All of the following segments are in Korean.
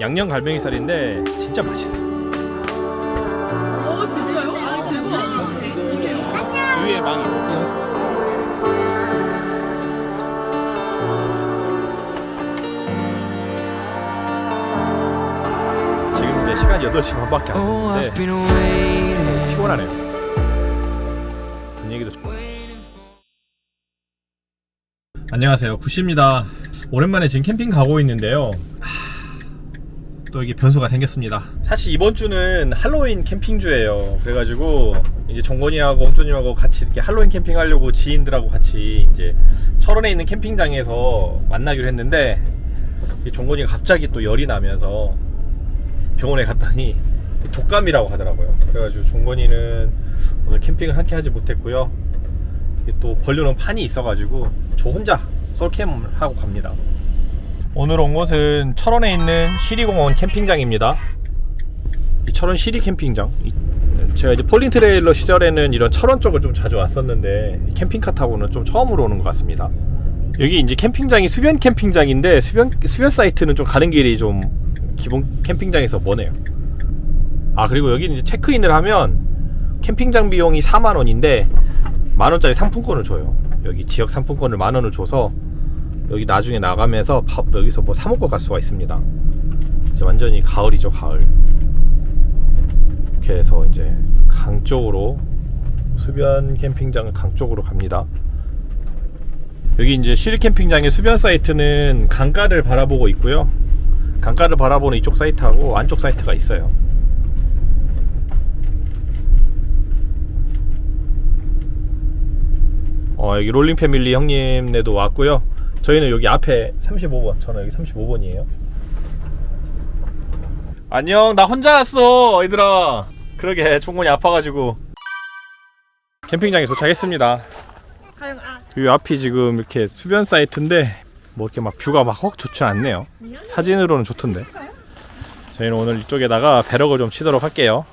양념 갈매기살인데 진짜 맛있어. 어 진짜요? 아 대박. 위에 망 있었어. 지금 이제 시간 8시 반밖에 Oh, 안 I've 됐는데 been waiting. 피곤하네요. 분위기도 좋고. 안녕하세요. 구시입니다. 오랜만에 지금 캠핑 가고 있는데요. 하, 또 이게 변수가 생겼습니다. 사실 이번 주는 할로윈 캠핑주예요. 그래가지고 이제 종건이하고 엉조님하고 같이 이렇게 할로윈 캠핑 하려고 지인들하고 같이 이제 철원에 있는 캠핑장에서 만나기로 했는데 이 종건이가 갑자기 또 열이 나면서 병원에 갔더니 독감이라고 하더라고요. 그래가지고 종건이는 오늘 캠핑을 함께 하지 못했고요. 또 벌려놓은 판이 있어가지고 저 혼자 솔캠을 하고 갑니다. 오늘 온 곳은 철원에 있는 시리공원 캠핑장입니다. 이 철원 시리 캠핑장. 이- 제가 이제 폴링 트레일러 시절에는 이런 철원 쪽을 좀 자주 왔었는데 이 캠핑카 타고는 좀 처음으로 오는 것 같습니다. 여기 이제 캠핑장이 수변 캠핑장인데 수변 수변 사이트는 좀 가는 길이 좀 기본 캠핑장에서 머네요. 아 그리고 여기 이제 체크인을 하면 캠핑장 비용이 4만 원인데 만 원짜리 상품권을 줘요. 여기 지역 상품권을 만 원을 줘서 여기 나중에 나가면서 밥 여기서 뭐 사 먹고 갈 수가 있습니다. 이제 완전히 가을이죠 가을. 이렇게 해서 이제 강 쪽으로 수변 캠핑장을 강 쪽으로 갑니다. 여기 이제 시리 캠핑장의 수변 사이트는 강가를 바라보고 있고요. 강가를 바라보는 이쪽 사이트하고 안쪽 사이트가 있어요. 어, 여기 롤링 패밀리 형님네도 왔고요. 저희는 여기 앞에 35번. 저는 여기 35번이에요. 안녕, 나 혼자 왔어, 얘들아. 그러게, 총곤이 아파가지고. 캠핑장에 도착했습니다. 가영 아 이 앞이 지금 이렇게 수변 사이트인데 뭐 이렇게 막 뷰가 막 확 좋지 않네요. 사진으로는 좋던데. 저희는 오늘 이쪽에다가 배럭을 좀 치도록 할게요.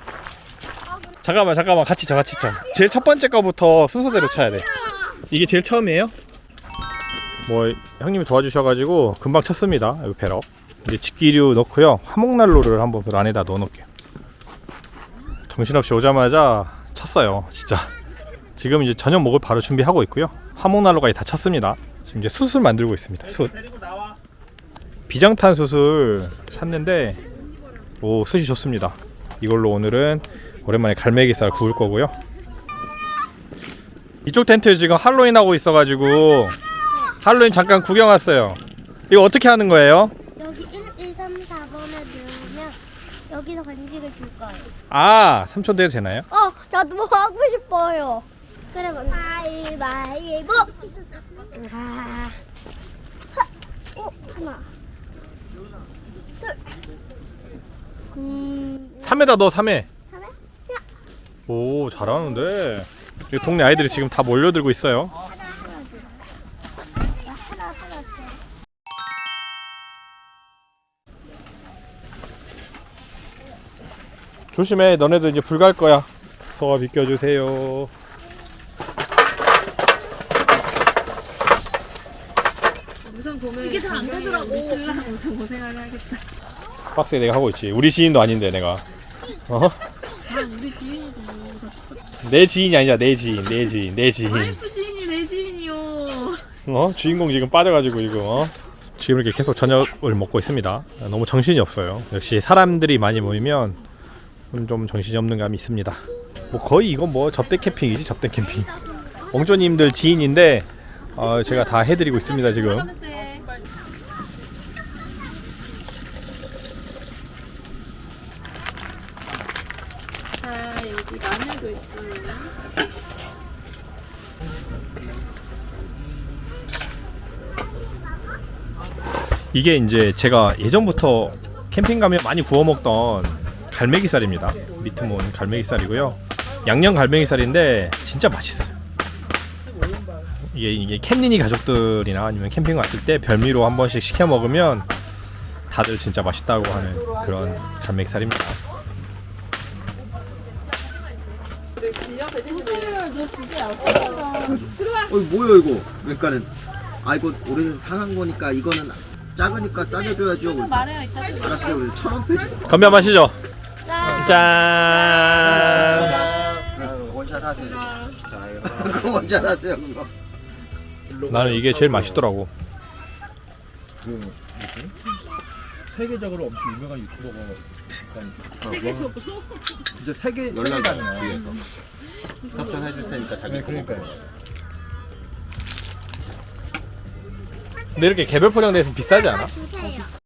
잠깐만 잠깐만 같이 쳐 같이 쳐. 제일 첫 번째 거부터 순서대로 쳐야 돼. 이게 제일 처음이에요? 뭐 형님이 도와주셔가지고 금방 쳤습니다. 여기 배럭. 이제 집기류 넣고요. 화목난로를 한번 그 안에다 넣어놓을게요. 정신없이 오자마자 쳤어요. 진짜. 지금 이제 저녁 먹을 바로 준비하고 있고요. 화목난로까지 다 쳤습니다. 지금 이제 숯을 만들고 있습니다. 숯. 비장탄 숯을 샀는데 오 숯이 좋습니다. 이걸로 오늘은 오랜만에 갈매기살 구울 거고요. 이쪽 텐트 지금 할로윈 하고 있어가지고 할로윈 잠깐 구경 왔어요. 이거 어떻게 하는 거예요? 여기 1, 2, 3, 4번에 누르면 여기서 간식을 줄 거예요. 아 삼촌 돼도 되나요? 어, 저도 뭐 하고 싶어요. 그래, 먼저. 가위바위보. 아. 하. 오, 하나. 둘. 음, 3회다 너 3회. 삼회? 오 잘하는데. 이 동네 아이들이 지금 다 몰려들고 있어요. 조심해 너네도 이제 불 갈 거야 소화 비켜주세요 우선 보면 이게 잘안 되더라고. 우리 신랑 엄청 고생하게 하겠다. 빡세게 내가 하고 있지 우리 지인도 아닌데 내가 어? 아 우리 지인이도 뭐. 내 지인이 아니라 내 지인 내 지인 내 지인 와이프 지인이 내 지인이요. 어? 주인공 지금 빠져가지고 지금 어? 지금 이렇게 계속 저녁을 먹고 있습니다 너무 정신이 없어요 역시 사람들이 많이 모이면 좀 정신이 없는 감이 있습니다. 뭐 거의 이건 뭐 접대 캠핑이지 접대 캠핑. 엉조님들 지인인데 어, 제가 다 해드리고 있습니다 지금. 자 여기 마늘도 있어요. 이게 이제 제가 예전부터 캠핑 가면 많이 구워 먹던 갈매기살입니다. 미트몬 갈매기살이고요. 양념 갈매기살인데 진짜 맛있어요. 이게 이게 캔니니 가족들이나 아니면 캠핑 왔을 때 별미로 한 번씩 시켜 먹으면 다들 진짜 맛있다고 하는 그런 갈매기살입니다. 어 뭐야 이거 그러니까는 아 이거 오래돼서 상한 거니까 이거는 작으니까 싸게 줘야죠. 알았어요. 우리 천원 페이지. 건배 한번 하시죠. 짠. 원샷 하세요. 자, 이거. 그거 원샷 하세요. 그거. 나는 이게 제일 맛있더라고. 세계적으로 엄청 유명한 유튜버가 세계적으로? 진짜 세계 연락이 뒤에서. 협찬해 줄 테니까 자기 네, 그러니까요. 근데 이렇게 개별 포장돼서 비싸지 않아? 주세요.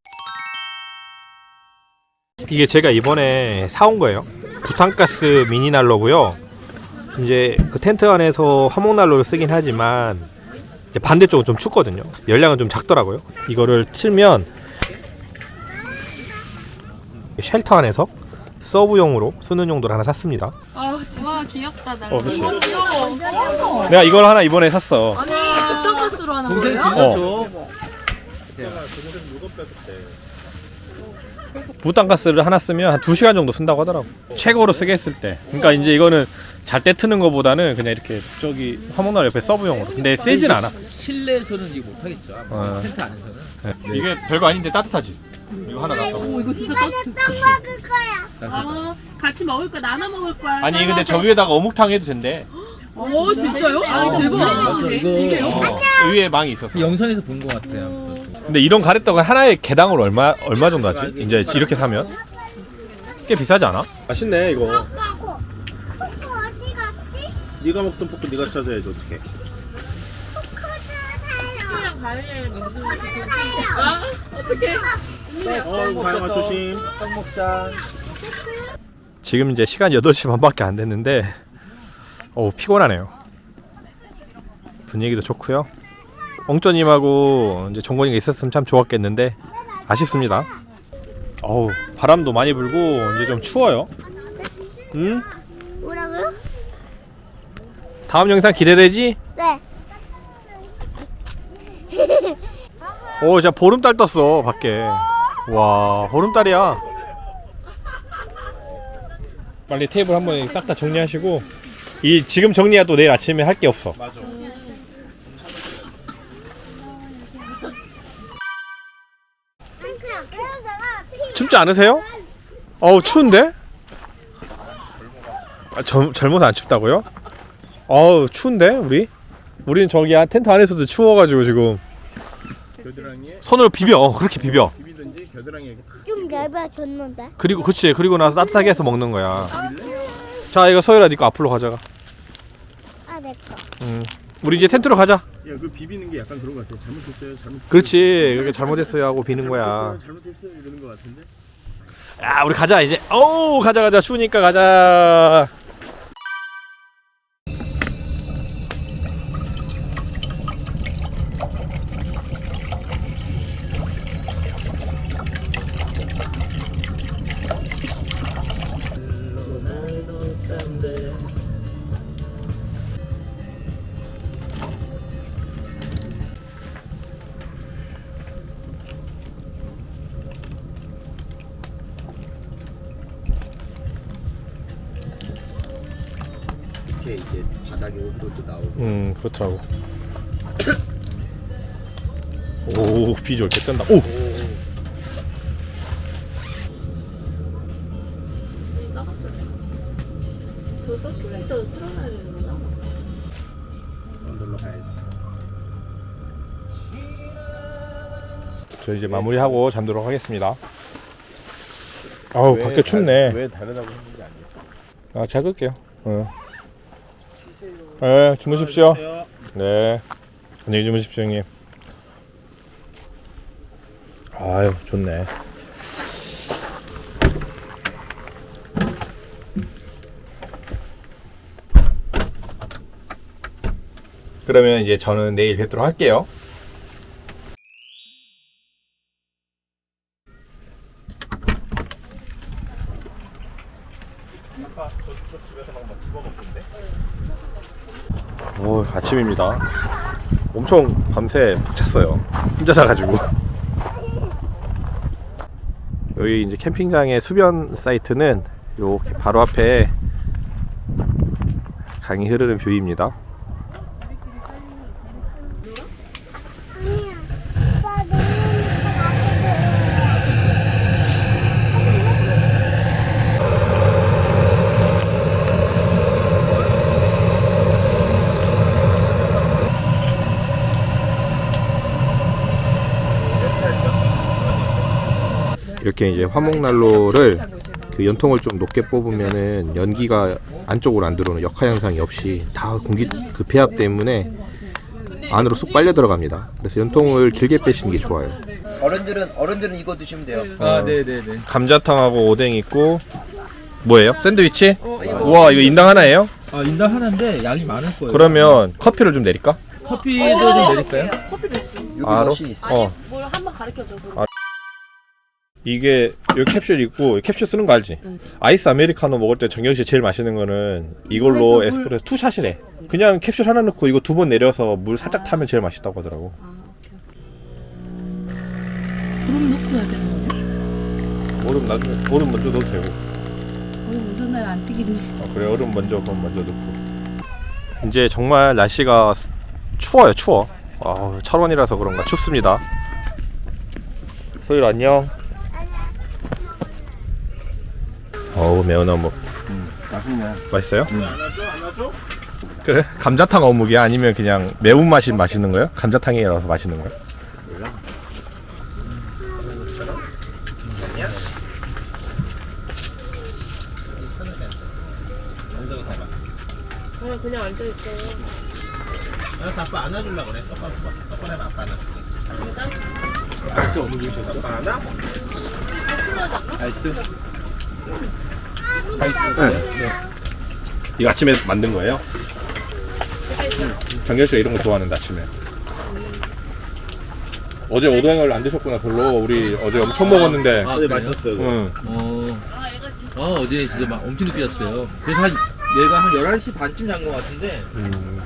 이게 제가 이번에 사온 거예요. 부탄가스 미니 난로고요. 이제 그 텐트 안에서 화목 난로를 쓰긴 하지만 이제 반대쪽은 좀 춥거든요. 열량은 좀 작더라고요. 이거를 틀면 쉘터 안에서 서브용으로 쓰는 용도를 하나 샀습니다. 아 진짜. 와 귀엽다 나. 어, 그치. 귀여워. 내가 이걸 하나 이번에 샀어. 아니 부탄가스로 하는 동생 거예요? 빌려줘. 부탄가스를 하나 쓰면 한 2시간 정도 쓴다고 하더라고. 최고로 쓰게 했을 때. 그러니까 이제 이거는 잘 때 트는 거보다는 그냥 이렇게 저기 화목날 옆에 서브용으로. 근데 세진 않아. 실내에서는 이거 못하겠죠. 아마 어. 텐트 안에서는. 이게 별거 아닌데 따뜻하지. 이거 하나 놨다. 오 이거 진짜 이거는 따뜻해. 떡 먹을 거야. 아 같이 먹을 거야 나눠 먹을 거야. 아니 근데 저 위에다가 어묵탕 해도 된대. 오 진짜요? 아 어, 대박. 이거- 이게요? 어, 위에 망이 있어서. 그 영상에서 본 것 같아요. 근데 이런 가래떡은 하나에 개당으로 얼마 얼마 정도 하지? 이제 이렇게 사면 꽤 비싸지 않아? 맛있네 이거. 가고. 포크 어디 갔지? 네가 먹던 포크 네가 찾아야지 어떻게 포크 주세요. 그냥 과일 먹는 거. 주세요. 아 어떡해. 어 다양한 조심 떡 먹자. 지금 이제 시간 8시 반밖에 안 됐는데 어 피곤하네요. 분위기도 좋고요. 엉쩌님하고 이제 정권이가 있었으면 참 좋았겠는데 아쉽습니다. 어우 바람도 많이 불고 이제 좀 추워요. 응? 뭐라고요? 다음 영상 기대되지? 네. 오, 진짜 보름달 떴어 밖에. 와, 보름달이야. 빨리 테이블 한번 싹 다 정리하시고 이 지금 정리야 또 내일 아침에 할 게 없어. 맞아 춥지 않으세요? 어우 추운데? 아, 젊, 젊어서 안 춥다고요? 어우 추운데 우리? 우리는 저기 한 텐트 안에서도 추워가지고 지금 겨드랑이에 손으로 비벼 어, 그렇게 비벼 비비든지 겨드랑이에 좀 얇아졌는데. 그리고 그치 그리고 나서 따뜻하게 해서 먹는 거야 자 이거 서율아 니거 앞으로 가져가 아, 내 거. 우리 이제 텐트로 가자 야, 그 비비는 게 약간 그런 것 같아요. 잘못했어요. 잘못했어요. 그렇지 그렇게 잘못했어요 하고 비는 거야 잘못했어요. 잘못했어요. 이러는 것 같은데. 야 우리 가자 이제 어우 가자 가자 추우니까 가자 밑에 이제 바닥에 오토도 나오고. 음 그렇더라고 오 비주얼 개쩐다 오 저 서큘레이터 틀어놔야 되는구나. 언더로 가야지 저 이제 마무리하고 잠들도록 하겠습니다 아우 밖에 춥네 왜 다르다고 했는지 알겠어 아, 잘 끌게요. 어. 네, 주무십시오. 네. 안녕히 주무십시오, 형님. 아유, 좋네. 그러면 이제 저는 내일 뵙도록 할게요. 오, 아침입니다. 엄청 밤새 푹 잤어요. 혼자 자가지고. 여기 이제 캠핑장의 수변 사이트는 요 바로 앞에 강이 흐르는 뷰입니다. 아니야. 오빠 너무 이렇게 이제 화목난로를 그 연통을 좀 높게 뽑으면은 연기가 안쪽으로 안 들어오는 역하 현상이 없이 다 공기 그 배합 때문에 안으로 쑥 빨려 들어갑니다. 그래서 연통을 길게 빼시는 게 좋아요. 어른들은 어른들은 이거 드시면 돼요. 아, 네네네. 감자탕하고 오뎅 있고 뭐예요? 샌드위치? 우와 이거 인당 하나예요? 아 인당 하나인데 양이 많을 거예요. 그러면 커피를 좀 내릴까? 커피도 좀 내릴까요? 여기 바로? 머신 있어. 어. 뭘 한번 가르쳐줘. 아. 이게 여기 캡슐 있고 캡슐 쓰는 거 알지? 아이스 아메리카노 먹을 때 정경 씨 제일 맛있는 거는 이걸로 에스프레소 투샷이래. 그냥 캡슐 하나 넣고 이거 두 번 내려서 물 살짝 타면 제일 맛있다고 하더라고. 그럼 넣고 해야 되는 거야? 얼음 나중에 얼음 먼저 넣어도 되고. 오늘 운전날 안 뛰기지. 아, 그래 얼음 먼저 그럼 먼저 넣고. 이제 정말 날씨가 스- 추워요 추워. 아 철원이라서 그런가 춥습니다. 소율 안녕. 매운 어묵. 맛있네. 맛있어요? 그래? 감자탕 어묵이야? 아니면 그냥 매운맛이 맛있는 거예요? 감자탕이라서 맛있는 거예요? 그냥 그냥 앉아 있어요. 나 아빠 안아주려고 그래. 똑바로 똑바로 해봐. 아빠 안아줄게. 아이스 어묵이 있었어? 아빠 안아? 아이스? 아이스? 네. 이거 아침에 만든 거예요? 정결 씨가 이런 거 좋아하는데 아침에 어제 오뎅을 안 드셨구나 별로 우리 어제 엄청 먹었는데 아, 네? 맛있었어요. 응. 어. 아 어제 진짜 막 엄청 늦게 잤어요. 그래서 한 얘가 한 11시 반쯤 잔 것 같은데 음.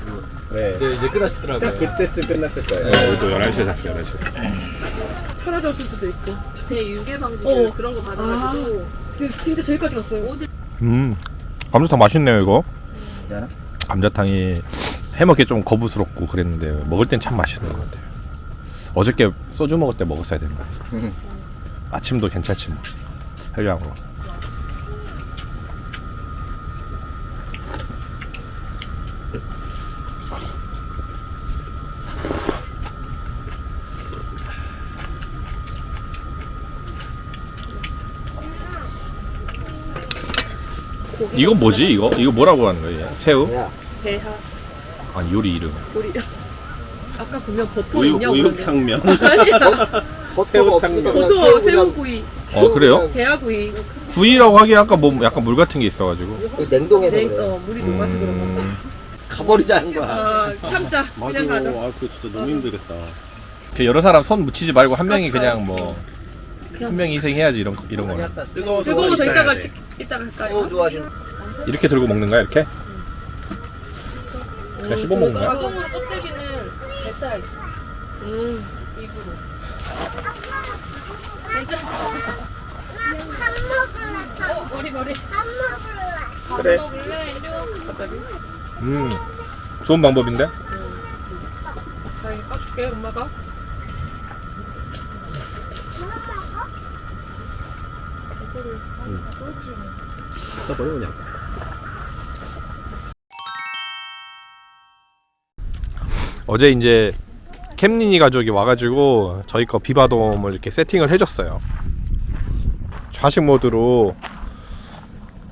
네. 네, 이제 끝났더라고요. 딱 그때쯤 끝났을 거예요. 네, 우리도 11시에 잤어요 11시 사라졌을 수도 있고. 제 유괴 방지 어. 그런 거 받아가지고. 그 진짜 저기까지 갔어요. 음. 감자탕 맛있네요 이거. 미안해. 감자탕이 해먹기 좀 거부스럽고 그랬는데 먹을 땐 참 맛있는 것 같아요. 어저께 소주 먹을 때 먹었어야 된다. 아침도 괜찮지 뭐. 헬량으로 이거 뭐지 이거? 이거 뭐라고 하는 거예요? 새우? 야, 대하 아니 요리 이름 우리 아까 보면 버터 우유 있냐고 우육탕면. 버터가 없으니까 그냥 버터 새우 새우구이 어 그래요? 대하구이 구이라고 하기에 아까 뭐 약간 물 같은 게 있어가지고 그냥 냉동해서 냉, 그래. 어 물이 녹아서 그런 거. 음, 가버리자는 거야. 아 참자 맞아. 그냥 가자. 아, 그거 진짜 너무 힘들겠다. 이렇게 여러 사람 손 묻히지 말고 한 명이 그냥 뭐 한 그냥 명이 희생해야지 이런 이런 거는 약간 뜨거워서 이따가 돼. 식 이따가 할까요? 새우 좋아하시는 이렇게 들고 먹는 거야 이렇게? 그냥 씹어 먹는 거야? 똥으로 껍데기는 뱉어야지. 음 입으로. 괜찮지? 밥 먹을래. 어 머리 머리. 밥 먹을래. 그래. 먹을래 이리 와. 갑자기. 음 좋은 방법인데? 다행히 까줄게 엄마가. 써버려 그냥. 어제 이제 캠린이 가족이 와가지고 저희 거 비바돔을 이렇게 세팅을 해줬어요. 좌식 모드로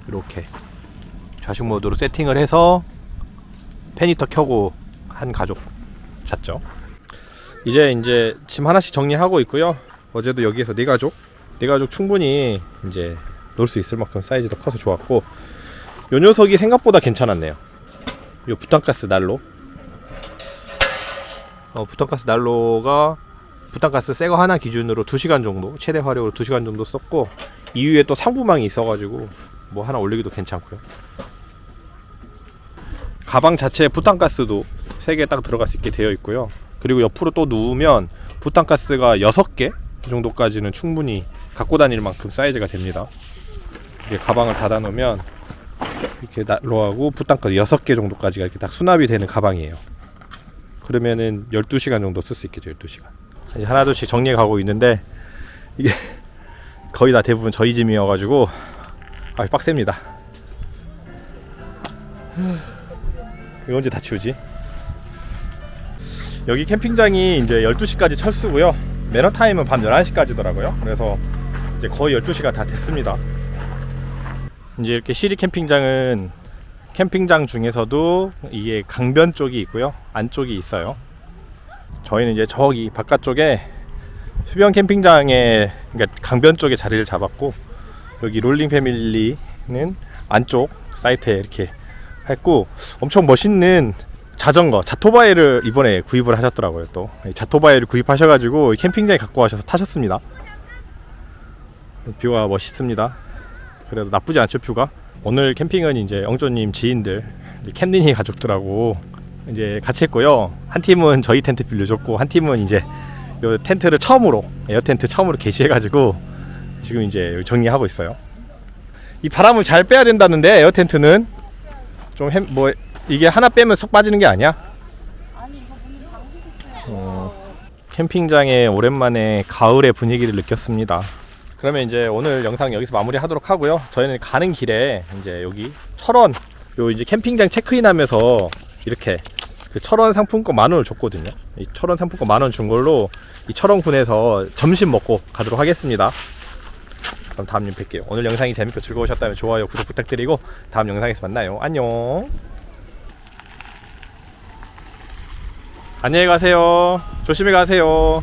이렇게 좌식 모드로 세팅을 해서 페니터 켜고 한 가족 잤죠. 이제 이제 짐 하나씩 정리하고 있고요. 어제도 여기에서 네 가족, 네 가족 충분히 이제 놀 수 있을 만큼 사이즈도 커서 좋았고 요 녀석이 생각보다 괜찮았네요. 요 부탄가스 난로 어, 부탄가스 난로가 부탄가스 새거 하나 기준으로 2시간 정도 최대 화력으로 2시간 정도 썼고 이후에 또 상부망이 있어가지고 뭐 하나 올리기도 괜찮고요. 가방 자체에 부탄가스도 3개 딱 들어갈 수 있게 되어 있고요. 그리고 옆으로 또 누우면 부탄가스가 6개 정도까지는 충분히 갖고 다닐 만큼 사이즈가 됩니다. 이렇게 가방을 닫아 놓으면 이렇게 난로하고 부탄가스 6개 정도까지가 이렇게 딱 수납이 되는 가방이에요 그러면은 12시간 정도 쓸 수 있겠죠 12시간 이제 하나둘씩 정리해 가고 있는데 이게 거의 다 대부분 저희 짐이어 가지고 아 빡셉니다 이거 언제 다 치우지? 여기 캠핑장이 이제 12시까지 철수고요 매너 타임은 밤 11시까지더라고요 그래서 이제 거의 12시가 다 됐습니다. 이제 이렇게 시리 캠핑장은 캠핑장 중에서도 이게 강변 쪽이 있고요. 안쪽이 있어요. 저희는 이제 저기 바깥쪽에 수변 캠핑장에 그러니까 강변 쪽에 자리를 잡았고 여기 롤링 패밀리는 안쪽 사이트에 이렇게 했고 엄청 멋있는 자전거 자토바이를 이번에 구입을 하셨더라고요 또이 자토바이를 구입하셔가지고 이 캠핑장에 갖고 가셔서 타셨습니다 뷰가 멋있습니다 그래도 나쁘지 않죠 뷰가 오늘 캠핑은 이제 영조님 지인들 캠린이 가족들하고 이제 같이 했고요 한 팀은 저희 텐트 빌려줬고 한 팀은 이제 요 텐트를 처음으로 에어 텐트 처음으로 게시해가지고 지금 이제 정리하고 있어요 이 바람을 잘 빼야 된다는데 에어 텐트는 좀 뭐 이게 하나 빼면 쏙 빠지는 게 아니야? 어, 캠핑장에 오랜만에 가을의 분위기를 느꼈습니다. 그러면 이제 오늘 영상 여기서 마무리하도록 하고요. 저희는 가는 길에 이제 여기 철원 요 이제 캠핑장 체크인하면서 이렇게 그 철원 상품권 만 원을 줬거든요. 이 철원 상품권 만 원 준 걸로 이 철원군에서 점심 먹고 가도록 하겠습니다. 그럼 다음 님 뵐게요. 오늘 영상이 재밌고 즐거우셨다면 좋아요, 구독 부탁드리고 다음 영상에서 만나요. 안녕. 안녕히 가세요. 조심히 가세요.